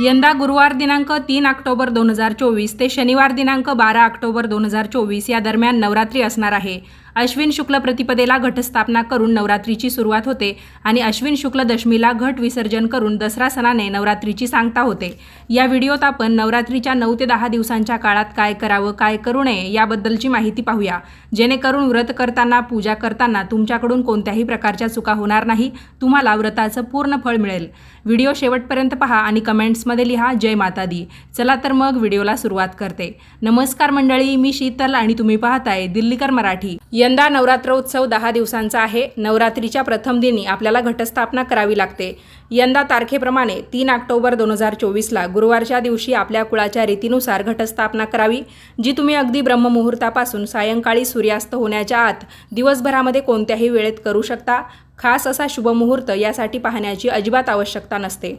यंदा गुरुवार दिनांक तीन ऑक्टोबर दोन हजार चोवीस ते शनिवार दिनांक बारा ऑक्टोबर दोन हजार चोवीस या दरम्यान नवरात्री असणार आहे. अश्विन शुक्ल प्रतिपदेला घटस्थापना करून नवरात्रीची सुरुवात होते आणि अश्विन शुक्ल दशमीला घट विसर्जन करून दसरा सणाने नवरात्रीची सांगता होते. या व्हिडिओत आपण नवरात्रीच्या नऊ ते दहा दिवसांच्या काळात काय करावं काय करू नये याबद्दलची माहिती पाहूया. जेणेकरून व्रत करताना पूजा करताना तुमच्याकडून कोणत्याही प्रकारच्या चुका होणार नाही तुम्हाला व्रताचं पूर्ण फळ मिळेल. व्हिडिओ शेवटपर्यंत पहा आणि कमेंट्समध्ये लिहा जय माता दी चला तर मग व्हिडिओला सुरुवात करते. नमस्कार मंडळी मी शीतल आणि तुम्ही पाहताय दिल्लीकर मराठी. यंदा नवरात्र उत्सव दहा दिवसांचा आहे. नवरात्रीच्या प्रथम दिनी आपल्याला घटस्थापना करावी लागते. यंदा तारखेप्रमाणे तीन ऑक्टोबर दोन हजार चोवीसला गुरुवारच्या दिवशी आपल्या कुळाच्या रीतीनुसार घटस्थापना करावी जी तुम्ही अगदी ब्रह्ममुहूर्तापासून सायंकाळी सूर्यास्त होण्याच्या आत दिवसभरामध्ये कोणत्याही वेळेत करू शकता. खास असा शुभमुहूर्त यासाठी पाहण्याची अजिबात आवश्यकता नसते.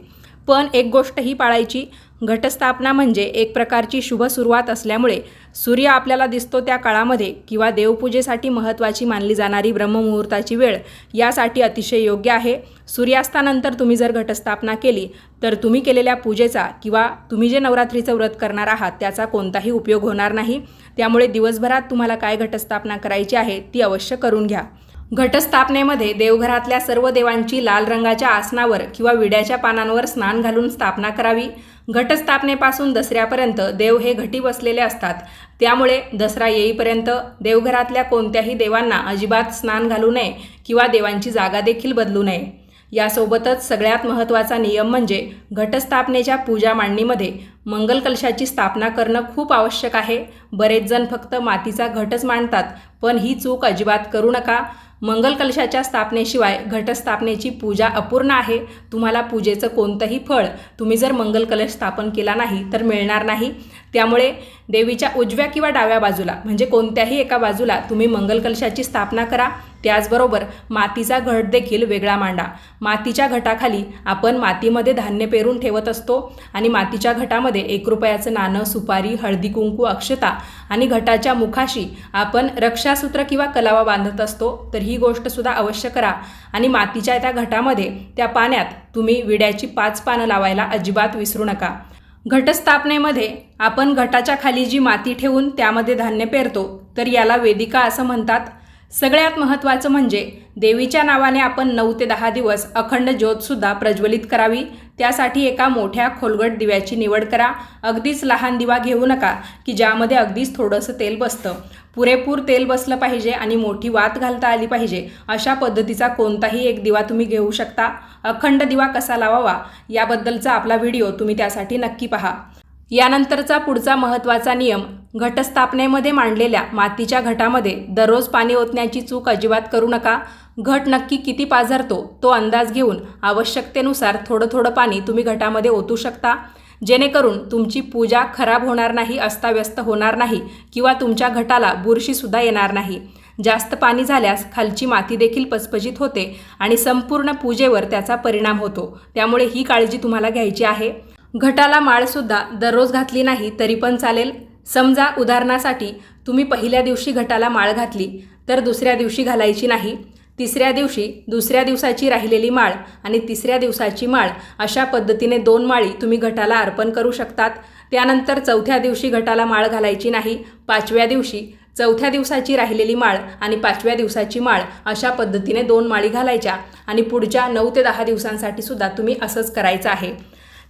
पण एक गोष्ट ही पाळायची घटस्थापना म्हणजे एक प्रकारची शुभ सुरुवात असल्यामुळे सूर्य आपल्याला दिसतो त्या काळामध्ये किंवा देवपूजेसाठी महत्त्वाची मानली जाणारी ब्रह्ममुहूर्ताची वेळ यासाठी अतिशय योग्य आहे. सूर्यास्तानंतर तुम्ही जर घटस्थापना केली तर तुम्ही केलेल्या पूजेचा किंवा तुम्ही जे नवरात्रीचं व्रत करणार आहात त्याचा कोणताही उपयोग होणार नाही. त्यामुळे दिवसभरात तुम्हाला काय घटस्थापना करायची आहे ती अवश्य करून घ्या. घटस्थापनेमध्ये देवघरातल्या सर्व देवांची लाल रंगाच्या आसनावर किंवा विड्याच्या पानांवर स्नान घालून स्थापना करावी. घटस्थापनेपासून दसऱ्यापर्यंत देव हे घटी बसलेले असतात. त्यामुळे दसरा येईपर्यंत देवघरातल्या कोणत्याही देवांना अजिबात स्नान घालू नये किंवा देवांची जागा देखील बदलू नये. यासोबतच सगळ्यात महत्त्वाचा नियम म्हणजे घटस्थापनेच्या पूजा मांडणीमध्ये मंगल कलशाची स्थापना करणं खूप आवश्यक आहे. बरेच जण फक्त मातीचा घटच मांडतात पण ही चूक अजिबात करू नका. मंगल कलशाच्या स्थापनेशिवाय घटस्थापनेची पूजा अपूर्ण आहे. तुम्हाला पूजेचं कोणतंही फळ तुम्ही जर मंगल कलश स्थापन केला नाही तर मिळणार नाही. त्यामुळे देवीच्या उजव्या किंवा डाव्या बाजूला म्हणजे कोणत्याही एका बाजूला तुम्ही मंगल कलशाची स्थापना करा. त्याचबरोबर मातीचा घट देखील वेगळा मांडा. मातीच्या घटाखाली आपण मातीमध्ये धान्य पेरून ठेवत असतो आणि मातीच्या घटामध्ये एक रुपयाचं नाणं सुपारी हळदी कुंकू अक्षता आणि घटाच्या मुखाशी आपण रक्षासूत्र किंवा कलावा बांधत असतो तर ही गोष्टसुद्धा अवश्य करा. आणि मातीच्या त्या घटामध्ये त्या पाण्यात तुम्ही विड्याची पाच पानं लावायला अजिबात विसरू नका. घटस्थापनेमध्ये आपण घटाच्या खाली जी माती ठेवून त्यामध्ये धान्य पेरतो तर याला वेदिका असं म्हणतात. सगळ्यात महत्त्वाचं म्हणजे देवीच्या नावाने आपण नऊ ते दहा दिवस अखंड ज्योतसुद्धा प्रज्वलित करावी. त्यासाठी एका मोठ्या खोलगट दिव्याची निवड करा. अगदीच लहान दिवा घेऊ नका की ज्यामध्ये अगदीच थोडंसं तेल बसतं. पुरेपूर तेल बसलं पाहिजे आणि मोठी वात घालता आली पाहिजे. अशा पद्धतीचा कोणताही एक दिवा तुम्ही घेऊ शकता. अखंड दिवा कसा लावावा? याबद्दलचा आपला व्हिडिओ तुम्ही त्यासाठी नक्की पहा. यानंतरचा पुढचा महत्त्वाचा नियम घटस्थापनेमध्ये मांडलेल्या मातीच्या घटामध्ये दररोज पाणी ओतण्याची चूक अजिबात करू नका. घट नक्की किती पाझरतो तो अंदाज घेऊन आवश्यकतेनुसार थोडं थोडं पाणी तुम्ही घटामध्ये ओतू शकता. जेणेकरून तुमची पूजा खराब होणार नाही अस्ताव्यस्त होणार नाही किंवा तुमच्या घटाला बुरशीसुद्धा येणार नाही. जास्त पाणी झाल्यास खालची माती देखील पचपचित होते आणि संपूर्ण पूजेवर त्याचा परिणाम होतो. त्यामुळे ही काळजी तुम्हाला घ्यायची आहे. घटाला माळसुद्धा दररोज घातली नाही तरी पण चालेल. समजा उदाहरणासाठी तुम्ही पहिल्या दिवशी घटाला माळ घातली तर दुसऱ्या दिवशी घालायची नाही. तिसऱ्या दिवशी दुसऱ्या दिवसाची राहिलेली माळ आणि तिसऱ्या दिवसाची माळ अशा पद्धतीने दोन माळी तुम्ही घटाला अर्पण करू शकतात. त्यानंतर चौथ्या दिवशी घटाला माळ घालायची नाही पाचव्या दिवशी चौथ्या दिवसाची राहिलेली माळ आणि पाचव्या दिवसाची माळ अशा पद्धतीने दोन माळी घालायच्या आणि पुढच्या नऊ ते दहा दिवसांसाठी सुद्धा तुम्ही असंच करायचं आहे.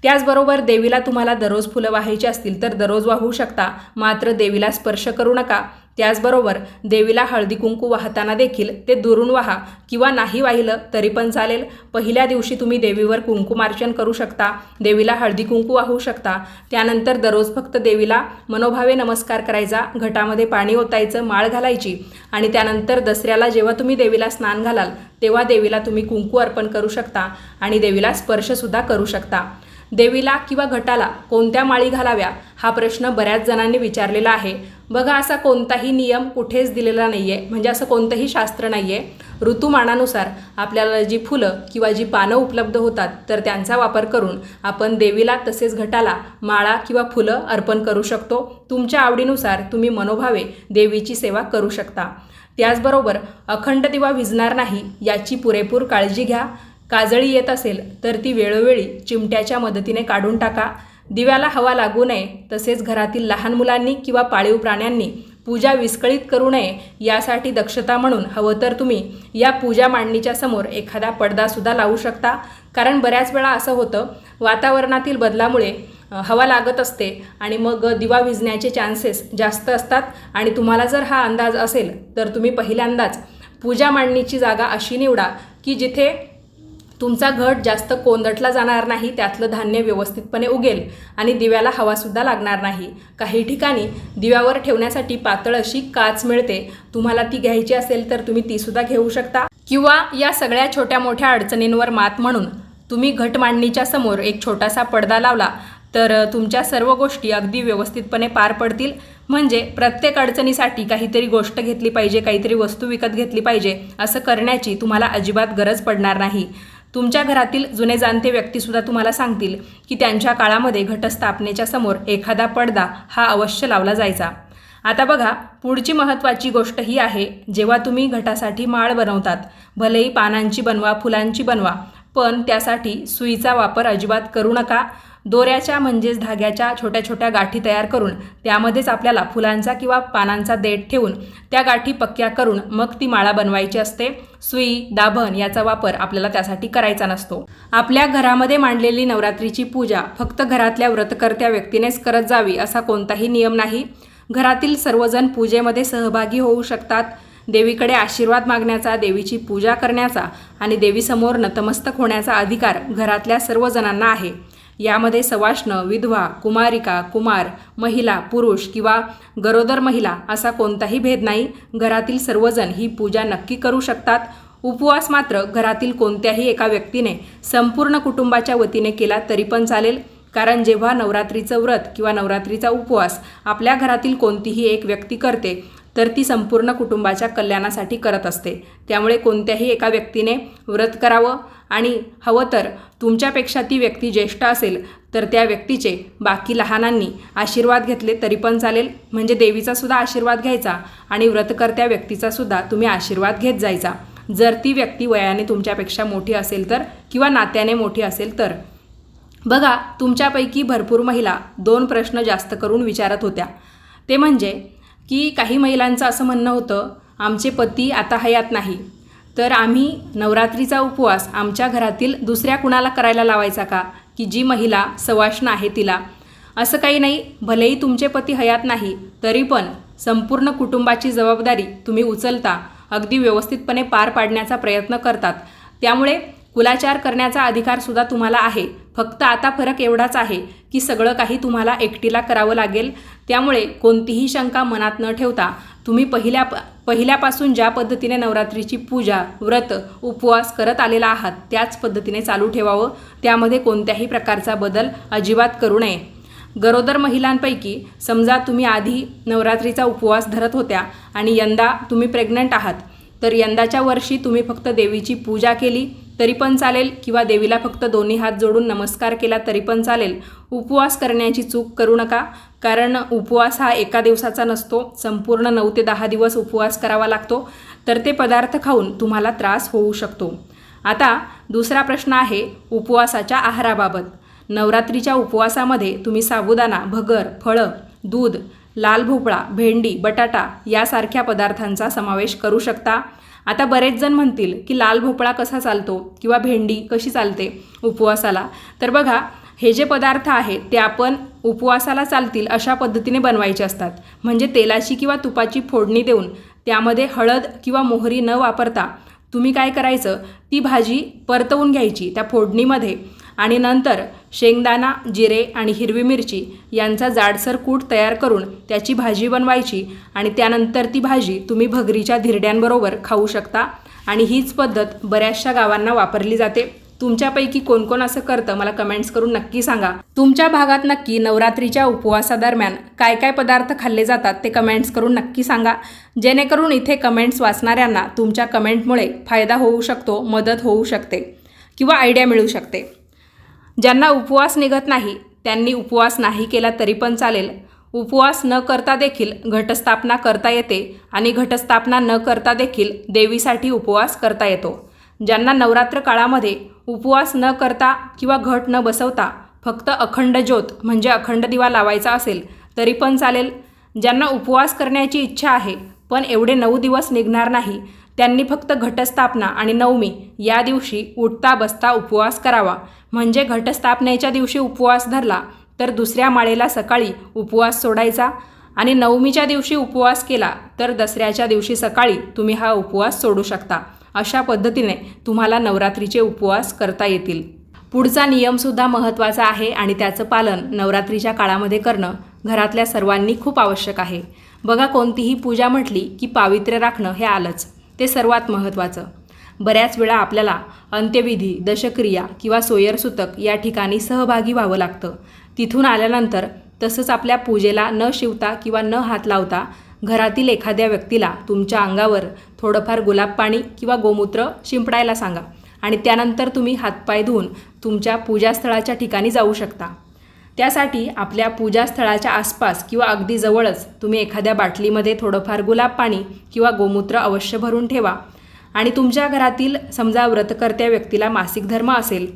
त्याचबरोबर देवीला तुम्हाला दररोज फुलं वाहायची असतील तर दररोज वाहू शकता. मात्र देवीला स्पर्श करू नका. त्याचबरोबर देवीला हळदी कुंकू वाहताना देखील ते दुरून वाहा किंवा नाही वाहिलं तरी पण चालेल. पहिल्या दिवशी तुम्ही देवीवर कुंकुमार्चन करू शकता. देवीला हळदी कुंकू वाहू शकता. त्यानंतर दररोज फक्त देवीला मनोभावे नमस्कार करायचा घटामध्ये पाणी ओतायचं माळ घालायची आणि त्यानंतर दसऱ्याला जेव्हा तुम्ही देवीला स्नान घालाल तेव्हा देवीला तुम्ही कुंकू अर्पण करू शकता आणि देवीला स्पर्शसुद्धा करू शकता. देवीला किंवा घटाला कोणत्या माळी घालाव्या हा प्रश्न बऱ्याच जणांनी विचारलेला आहे. बघा असा कोणताही नियम कुठेच दिलेला नाही आहे म्हणजे असं कोणतंही शास्त्र नाही आहे ऋतुमानानुसार आपल्याला जी फुलं किंवा जी पानं उपलब्ध होतात तर त्यांचा वापर करून आपण देवीला तसेच घटाला माळा किंवा फुलं अर्पण करू शकतो. तुमच्या आवडीनुसार तुम्ही मनोभावे देवीची सेवा करू शकता. त्याचबरोबर अखंड दिवा विझणार नाही याची पुरेपूर काळजी घ्या. काजळी येत असेल तर ती वेळोवेळी चिमट्याच्या मदतीने काढून टाका. दिव्याला हवा लागू नये तसेच घरातील लहान मुलांनी किंवा पाळीव प्राण्यांनी पूजा विस्कळीत करू नये यासाठी दक्षता म्हणून हवं तर तुम्ही या पूजा मांडणीच्या समोर एखादा पडदासुद्धा लावू शकता. कारण बऱ्याच वेळा असं होतं वातावरणातील बदलामुळे हवा लागत असते आणि मग दिवा विजण्याचे चान्सेस जास्त असतात. आणि तुम्हाला जर हा अंदाज असेल तर तुम्ही पहिल्यांदाच पूजा मांडणीची जागा अशी निवडा की जिथे तुमचा घट जास्त कोंदटला जाणार नाही त्यातलं धान्य व्यवस्थितपणे उगेल आणि दिव्याला हवासुद्धा लागणार नाही. काही ठिकाणी दिव्यावर ठेवण्यासाठी पातळ अशी काच मिळते. तुम्हाला ती घ्यायची असेल तर तुम्ही तीसुद्धा घेऊ शकता. किंवा या सगळ्या छोट्या मोठ्या अडचणींवर मात म्हणून तुम्ही घट मांडणीच्या समोर एक छोटासा पडदा लावला तर तुमच्या सर्व गोष्टी अगदी व्यवस्थितपणे पार पडतील. म्हणजे प्रत्येक अडचणीसाठी काहीतरी गोष्ट घेतली पाहिजे काहीतरी वस्तू विकत घेतली पाहिजे असं करण्याची तुम्हाला अजिबात गरज पडणार नाही. तुमच्या घरातील जुने जाणते व्यक्तीसुद्धा तुम्हाला सांगतील की त्यांच्या काळामध्ये घटस्थापनेच्या समोर एखादा पडदा हा अवश्य लावला जायचा. आता बघा पुढची महत्त्वाची गोष्ट ही आहे जेव्हा तुम्ही घटासाठी माळ बनवतात भलेही पानांची बनवा फुलांची बनवा पण त्यासाठी सुईचा वापर अजिबात करू नका. दोऱ्याच्या म्हणजेच धाग्याच्या छोट्या छोट्या गाठी तयार करून त्यामध्येच आपल्याला फुलांचा किंवा पानांचा देठ ठेवून त्या गाठी पक्क्या करून मग ती माळा बनवायची असते. सुई दाभण याचा वापर आपल्याला त्यासाठी करायचा नसतो. आपल्या घरामध्ये मांडलेली नवरात्रीची पूजा फक्त घरातल्या व्रतकर्त्या व्यक्तीनेच करत जावी असा कोणताही नियम नाही. घरातील सर्वजण पूजेमध्ये सहभागी होऊ शकतात. देवीकडे आशीर्वाद मागण्याचा देवीची पूजा करण्याचा आणि देवीसमोर नतमस्तक होण्याचा अधिकार घरातल्या सर्वजणांना आहे. यामध्ये सवाष्ण विधवा कुमारिका कुमार महिला पुरुष किंवा गरोदर महिला असा कोणताही भेद नाही. घरातील सर्वजण ही पूजा नक्की करू शकतात. उपवास मात्र घरातील कोणत्याही एका व्यक्तीने संपूर्ण कुटुंबाच्या वतीने केला तरी पण चालेल. कारण जेव्हा नवरात्रीचं व्रत किंवा नवरात्रीचा उपवास आपल्या घरातील कोणतीही एक व्यक्ती करते तर ती संपूर्ण कुटुंबाच्या कल्याणासाठी करत असते. त्यामुळे कोणत्याही एका व्यक्तीने व्रत करावं आणि हवं तर तुमच्यापेक्षा ती व्यक्ती ज्येष्ठ असेल तर त्या व्यक्तीचे बाकी लहानांनी आशीर्वाद घेतले तरी पण चालेल. म्हणजे देवीचासुद्धा आशीर्वाद घ्यायचा आणि व्रतकर्त्या व्यक्तीचासुद्धा तुम्ही आशीर्वाद घेत जायचा. जर ती व्यक्ती वयाने तुमच्यापेक्षा मोठी असेल तर किंवा नात्याने मोठी असेल तर. बघा तुमच्यापैकी भरपूर महिला दोन प्रश्न जास्त करून विचारत होत्या. ते म्हणजे की काही महिलांचं असं म्हणणं होतं आमचे पती आता हयात नाही. तर आम्ही नवरात्रीचा उपवास आमच्या घरातील दुसऱ्या कुणाला करायला लावायचा का? की जी महिला सवाष्ण आहे तिला. असं काही नाही भलेही तुमचे पती हयात नाही तरी पण संपूर्ण कुटुंबाची जबाबदारी तुम्ही उचलता अगदी व्यवस्थितपणे पार पाडण्याचा प्रयत्न करतात. त्यामुळे कुलाचार करण्याचा अधिकारसुद्धा तुम्हाला आहे. फक्त आता फरक एवढाच आहे की सगळं काही तुम्हाला एकटीला करावं लागेल. त्यामुळे कोणतीही शंका मनात न ठेवता तुम्ही पहिल्या पहिल्यापासून ज्या पद्धतीने नवरात्रीची पूजा व्रत उपवास करत आलेला आहात त्याच पद्धतीने चालू ठेवावं. त्यामध्ये कोणत्याही प्रकारचा बदल अजिबात करू नये. गरोदर महिलांपैकी समजा तुम्ही आधी नवरात्रीचा उपवास धरत होत्या आणि यंदा तुम्ही प्रेग्नंट आहात तर यंदाच्या वर्षी तुम्ही फक्त देवीची पूजा केली तरी पण चालेल किंवा देवीला फक्त दोन्ही हात जोडून नमस्कार केला तरी पण चालेल. उपवास करण्याची चूक करू नका. कारण उपवास हा एका दिवसाचा नसतो. संपूर्ण नऊ ते दहा दिवस उपवास करावा लागतो. तर ते पदार्थ खाऊन तुम्हाला त्रास होऊ शकतो. आता दुसरा प्रश्न आहे उपवासाच्या आहाराबाबत. नवरात्रीच्या उपवासामध्ये तुम्ही साबुदाणा भगर फळं दूध लाल भोपळा भेंडी बटाटा यासारख्या पदार्थांचा समावेश करू शकता. आता बरेच जण म्हणतील की लाल भोपळा कसा चालतो किंवा भेंडी कशी चालते उपवासाला. तर बघा हे जे पदार्थ आहेत ते आपण उपवासाला चालतील अशा पद्धतीने बनवायचे असतात. म्हणजे तेलाची किंवा तुपाची फोडणी देऊन त्यामध्ये हळद किंवा मोहरी न वापरता तुम्ही काय करायचं? ती भाजी परतवून घ्यायची त्या फोडणीमध्ये आणि नंतर शेंगदाणा जिरे आणि हिरवी मिरची यांचा जाडसर कूट तयार करून त्याची भाजी बनवायची आणि त्यानंतर ती भाजी तुम्ही भगरीच्या धिरड्यांबरोबर खाऊ शकता आणि हीच पद्धत बऱ्याचशा गावांना वापरली जाते. तुमच्यापैकी कोण कोण असं करतं मला कमेंट्स करून नक्की सांगा. तुमच्या भागात नक्की नवरात्रीच्या उपवासादरम्यान काय काय पदार्थ खाल्ले जातात ते कमेंट्स करून नक्की सांगा. जेणेकरून इथे कमेंट्स वाचणाऱ्यांना तुमच्या कमेंटमुळे फायदा होऊ शकतो मदत होऊ शकते किंवा आयडिया मिळू शकते. ज्यांना उपवास निघत नाही त्यांनी उपवास नाही केला तरी पण चालेल. उपवास न करता देखील घटस्थापना करता येते आणि घटस्थापना न करता देखील देवीसाठी उपवास करता येतो. ज्यांना नवरात्र काळामध्ये उपवास न करता किंवा घट न बसवता फक्त अखंड ज्योत म्हणजे अखंड दिवा लावायचा असेल तरी पण चालेल. ज्यांना उपवास करण्याची इच्छा आहे पण एवढे नऊ दिवस निघणार नाही त्यांनी फक्त घटस्थापना आणि नवमी या दिवशी उठता बसता उपवास करावा. म्हणजे घटस्थापनेच्या दिवशी उपवास धरला तर दुसऱ्या माळेला सकाळी उपवास सोडायचा आणि नवमीच्या दिवशी उपवास केला तर दसऱ्याच्या दिवशी सकाळी तुम्ही हा उपवास सोडू शकता. अशा पद्धतीने तुम्हाला नवरात्रीचे उपवास करता येतील. पुढचा नियमसुद्धा महत्त्वाचा आहे आणि त्याचं पालन नवरात्रीच्या काळामध्ये करणं घरातल्या सर्वांनी खूप आवश्यक आहे. बघा कोणतीही पूजा म्हटली की पावित्र्य राखणं हे आलंच. ते सर्वात महत्त्वाचं. बऱ्याच वेळा आपल्याला अंत्यविधी दशक्रिया किंवा सोयरसूतक या ठिकाणी सहभागी व्हावं लागतं. तिथून आल्यानंतर तसंच आपल्या पूजेला न शिवता किंवा न हात लावता घरातील एखाद्या व्यक्तीला तुमच्या अंगावर थोडंफार गुलाब पाणी किंवा गोमूत्र शिंपडायला सांगा आणि त्यानंतर तुम्ही हातपाय धुवून तुमच्या पूजास्थळाच्या ठिकाणी जाऊ शकता. त्यासाठी आपल्या पूजास्थळाच्या आसपास किंवा अगदी जवळच तुम्ही एखाद्या बाटलीमध्ये थोडंफार गुलाब पाणी किंवा गोमूत्र अवश्य भरून ठेवा. आणि तुमच्या घरातील समजा व्रतकर्त्या व्यक्तीला मासिक धर्म असेल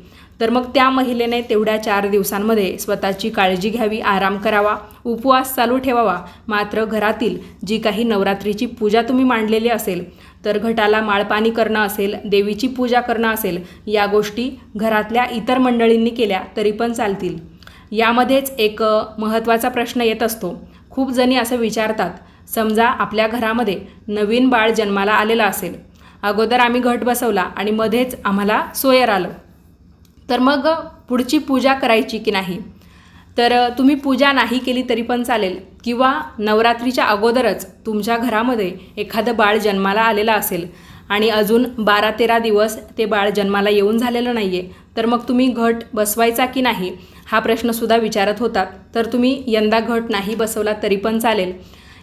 तर मग त्या महिलेने तेवढ्या चार दिवसांमध्ये स्वतःची काळजी घ्यावी आराम करावा उपवास चालू ठेवावा. मात्र घरातील जी काही नवरात्रीची पूजा तुम्ही मांडलेली असेल तर घटाला माळपाणी करणं असेल देवीची पूजा करणं असेल या गोष्टी घरातल्या इतर मंडळींनी केल्या तरी पण चालतील. यामध्येच एक महत्त्वाचा प्रश्न येत असतो. खूप जणी असं विचारतात समजा आपल्या घरामध्ये नवीन बाळ जन्माला आलेलं असेल. अगोदर आम्ही घट बसवला आणि मध्येच आम्हाला सोयर आलं. तर मग पुढची पूजा करायची की नाही? तर तुम्ही पूजा नाही केली तरी पण चालेल. किंवा नवरात्रीच्या अगोदरच तुमच्या घरामध्ये एखादं बाळ जन्माला आलेलं असेल आणि अजून बारा तेरा दिवस ते बाळ जन्माला येऊन झालेलं नाही आहे तर मग तुम्ही घट बसवायचा की नाही? हा प्रश्नसुद्धा विचारत होतात तर तुम्ही यंदा घट नाही बसवला तरी पण चालेल.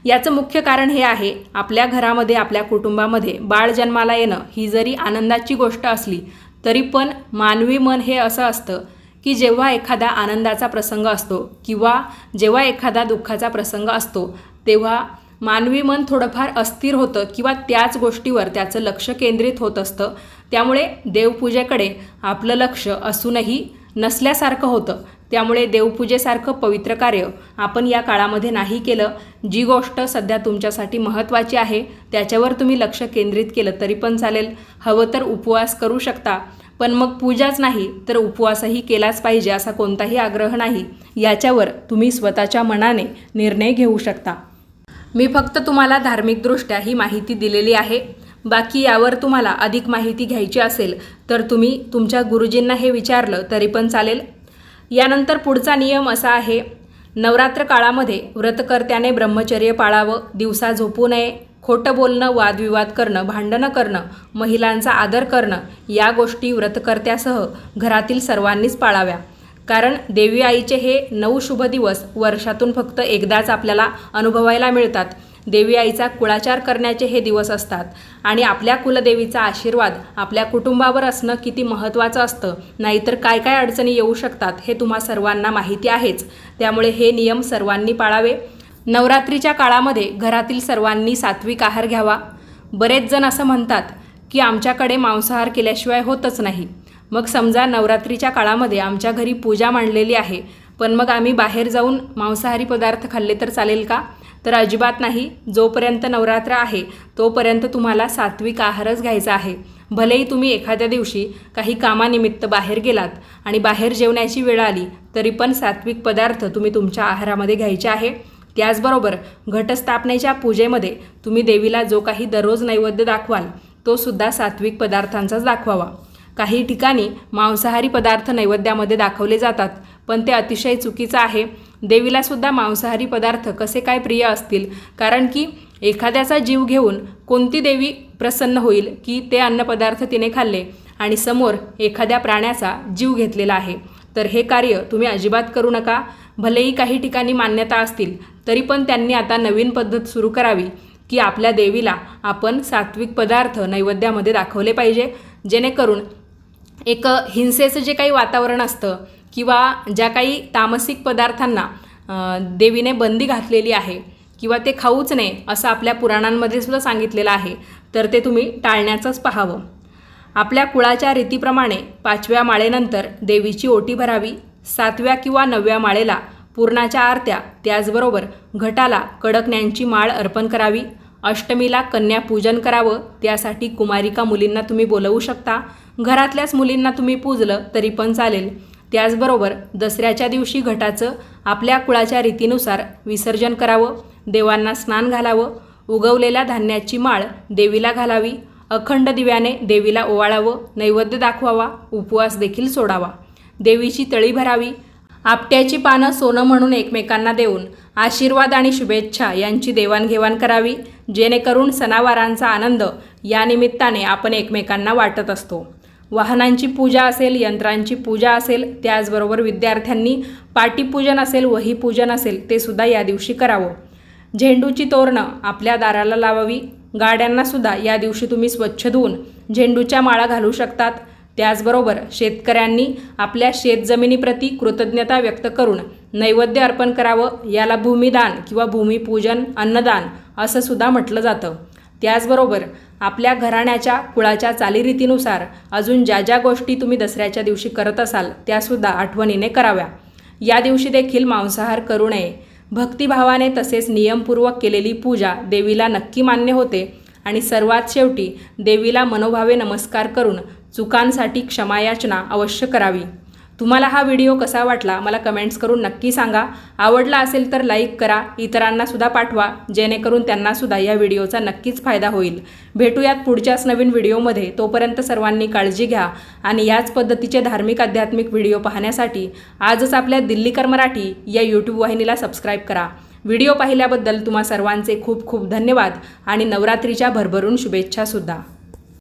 याचं मुख्य कारण हे आहे आपल्या घरामध्ये आपल्या कुटुंबामध्ये बाळ जन्माला येणं ही जरी आनंदाची गोष्ट असली तरी पण मानवी मन हे असं असतं की जेव्हा एखादा आनंदाचा प्रसंग असतो किंवा जेव्हा एखादा दुःखाचा प्रसंग असतो तेव्हा मानवी मन थोडंफार अस्थिर होतं किंवा त्याच गोष्टीवर त्याचं लक्ष केंद्रित होत असतं. त्यामुळे देवपूजेकडे आपलं लक्ष असूनही नसल्यासारखं होतं. त्यामुळे देवपूजेसारखं पवित्र कार्य आपण या काळामध्ये नाही केलं. जी गोष्ट सध्या तुमच्यासाठी महत्त्वाची आहे त्याच्यावर तुम्ही लक्ष केंद्रित केलं तरी पण चालेल. हवं तर उपवास करू शकता. पण मग पूजाच नाही तर उपवासही केलाच पाहिजे असा कोणताही आग्रह नाही. याच्यावर तुम्ही स्वतःच्या मनाने निर्णय घेऊ शकता. मी फक्त तुम्हाला धार्मिकदृष्ट्या ही माहिती दिलेली आहे. बाकी यावर तुम्हाला अधिक माहिती घ्यायची असेल तर तुम्ही तुमच्या गुरुजींना हे विचारलं तरी पण चालेल. यानंतर पुढचा नियम असा आहे नवरात्र काळामध्ये व्रतकर्त्याने ब्रह्मचर्य पाळावं दिवसा झोपू नये खोटं बोलणं वादविवाद करणं भांडणं करणं महिलांचा आदर करणं या गोष्टी व्रतकर्त्यासह घरातील सर्वांनीच पाळाव्या. कारण देवी आईचे हे नऊ शुभ दिवस वर्षातून फक्त एकदाच आपल्याला अनुभवायला मिळतात. देवी आईचा कुळाचार करण्याचे हे दिवस असतात. आणि आपल्या कुलदेवीचा आशीर्वाद आपल्या कुटुंबावर असणं किती महत्त्वाचं असतं. नाहीतर काय काय अडचणी येऊ शकतात हे तुम्हा सर्वांना माहिती आहेच. त्यामुळे हे नियम सर्वांनी पाळावे. नवरात्रीच्या काळामध्ये घरातील सर्वांनी सात्विक आहार घ्यावा. बरेच जण असं म्हणतात की आमच्याकडे मांसाहार केल्याशिवाय होतच नाही. मग समजा नवरात्रीच्या काळामध्ये आमच्या घरी पूजा मांडलेली आहे. पण मग आम्ही बाहेर जाऊन मांसाहारी पदार्थ खाल्ले तर चालेल का? तर अजिबात नाही जोपर्यंत नवरात्र आहे तोपर्यंत तुम्हाला सात्विक आहारच घ्यायचा आहे. भलेही तुम्ही एखाद्या दिवशी काही कामानिमित्त बाहेर गेलात आणि बाहेर जेवण्याची वेळ आली तरी पण सात्विक पदार्थ तुम्ही तुमच्या आहारामध्ये घ्यायचे आहे. त्याचबरोबर घटस्थापनेच्या पूजेमध्ये तुम्ही देवीला जो काही दररोज नैवेद्य दाखवाल तो सुद्धा सात्विक पदार्थांचाच दाखवावा. काही ठिकाणी मांसाहारी पदार्थ नैवेद्यामध्ये दाखवले जातात पण ते अतिशय चुकीचं आहे. देवीलासुद्धा मांसाहारी पदार्थ कसे काय प्रिय असतील? कारण की एखाद्याचा जीव घेऊन कोणती देवी प्रसन्न होईल की ते अन्नपदार्थ तिने खाल्ले आणि समोर एखाद्या प्राण्याचा जीव घेतलेला आहे? तर हे कार्य तुम्ही अजिबात करू नका. भलेही काही ठिकाणी मान्यता असतील तरी पण त्यांनी आता नवीन पद्धत सुरू करावी की आपल्या देवीला आपण सात्विक पदार्थ नैवेद्यामध्ये दाखवले पाहिजे जेणेकरून एक हिंसेचं जे काही वातावरण असतं किंवा ज्या काही तामसिक पदार्थांना देवीने बंदी घातलेली आहे किंवा ते खाऊच नये असं आपल्या पुराणांमध्ये सुद्धा सांगितलेलं आहे तर ते तुम्ही टाळण्याचंच पाहावं. आपल्या कुळाच्या रीतीप्रमाणे पाचव्या माळेनंतर देवीची ओटी भरावी सातव्या किंवा नवव्या माळेला पूर्णाच्या आरत्या त्याचबरोबर घटाला कडकण्यांची माळ अर्पण करावी अष्टमीला कन्या पूजन करावं त्यासाठी कुमारिका मुलींना तुम्ही बोलवू शकता घरातल्याच मुलींना तुम्ही पूजलं तरी पण चालेल. त्याचबरोबर दसऱ्याच्या दिवशी घटाचं आपल्या कुळाच्या रीतीनुसार विसर्जन करावं देवांना स्नान घालावं उगवलेल्या धान्याची माळ देवीला घालावी अखंड दिव्याने देवीला ओवाळावं नैवेद्य दाखवावा उपवास देखील सोडावा. देवीची तळी भरावी आपट्याची पानं सोनं म्हणून एकमेकांना देऊन आशीर्वाद आणि शुभेच्छा यांची देवाणघेवाण करावी जेणेकरून सणावारांचा आनंद या निमित्ताने आपण एकमेकांना वाटत असतो. वाहनांची पूजा असेल यंत्रांची पूजा असेल त्याचबरोबर विद्यार्थ्यांनी पाटीपूजन असेल वहीपूजन असेल ते सुद्धा या दिवशी करावं. झेंडूची तोरणं आपल्या दाराला लावावी. गाड्यांना सुद्धा या दिवशी तुम्ही स्वच्छ धुवून झेंडूच्या माळा घालू शकतात. त्याचबरोबर शेतकऱ्यांनी आपल्या शेतजमिनीप्रती कृतज्ञता व्यक्त करून नैवेद्य अर्पण करावं. याला भूमिदान किंवा भूमिपूजन अन्नदान असं सुद्धा म्हटलं जातं. त्याचबरोबर आपल्या घराण्याच्या कुळाच्या चालीरीतीनुसार अजून ज्या ज्या गोष्टी तुम्ही दसऱ्याच्या दिवशी करत असाल त्यासुद्धा आठवणीने कराव्या. या दिवशी देखील मांसाहार करू नये. भक्तिभावाने तसेच नियमपूर्वक केलेली पूजा देवीला नक्की मान्य होते आणि सर्वात शेवटी देवीला मनोभावे नमस्कार करून चुकांसाठी क्षमायाचना अवश्य करावी. तुम्हाला हा व्हिडिओ कसा वाटला मला कमेंट्स करून नक्की सांगा. आवडला असेल तर लाईक करा इतरांनासुद्धा पाठवा जेणेकरून त्यांनासुद्धा या व्हिडिओचा नक्कीच फायदा होईल. भेटूयात पुढच्याच नवीन व्हिडिओमध्ये. तोपर्यंत सर्वांनी काळजी घ्या आणि याच पद्धतीचे धार्मिक आध्यात्मिक व्हिडिओ पाहण्यासाठी आजच आपल्या दिल्लीकर मराठी या यूट्यूब वाहिनीला सबस्क्राईब करा. व्हिडिओ पाहिल्याबद्दल तुम्हा सर्वांचे खूप खूप धन्यवाद आणि नवरात्रीच्या भरभरून शुभेच्छासुद्धा